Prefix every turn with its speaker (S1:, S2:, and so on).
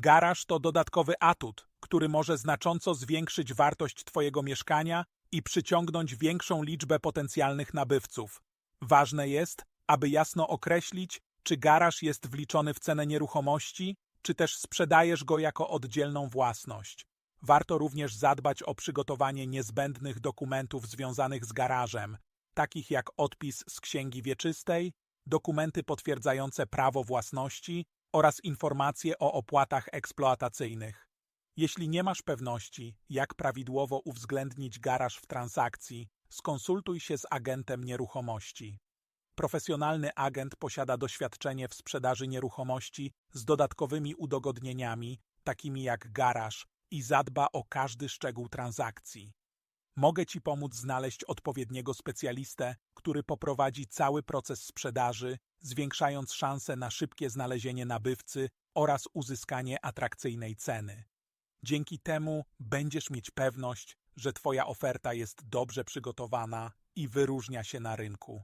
S1: Garaż to dodatkowy atut, który może znacząco zwiększyć wartość Twojego mieszkania i przyciągnąć większą liczbę potencjalnych nabywców. Ważne jest, aby jasno określić, czy garaż jest wliczony w cenę nieruchomości, czy też sprzedajesz go jako oddzielną własność. Warto również zadbać o przygotowanie niezbędnych dokumentów związanych z garażem, takich jak odpis z księgi wieczystej, dokumenty potwierdzające prawo własności oraz informacje o opłatach eksploatacyjnych. Jeśli nie masz pewności, jak prawidłowo uwzględnić garaż w transakcji, skonsultuj się z agentem nieruchomości. Profesjonalny agent posiada doświadczenie w sprzedaży nieruchomości z dodatkowymi udogodnieniami, takimi jak garaż, i zadba o każdy szczegół transakcji. Mogę Ci pomóc znaleźć odpowiedniego specjalistę, który poprowadzi cały proces sprzedaży, zwiększając szanse na szybkie znalezienie nabywcy oraz uzyskanie atrakcyjnej ceny. Dzięki temu będziesz mieć pewność, że Twoja oferta jest dobrze przygotowana i wyróżnia się na rynku.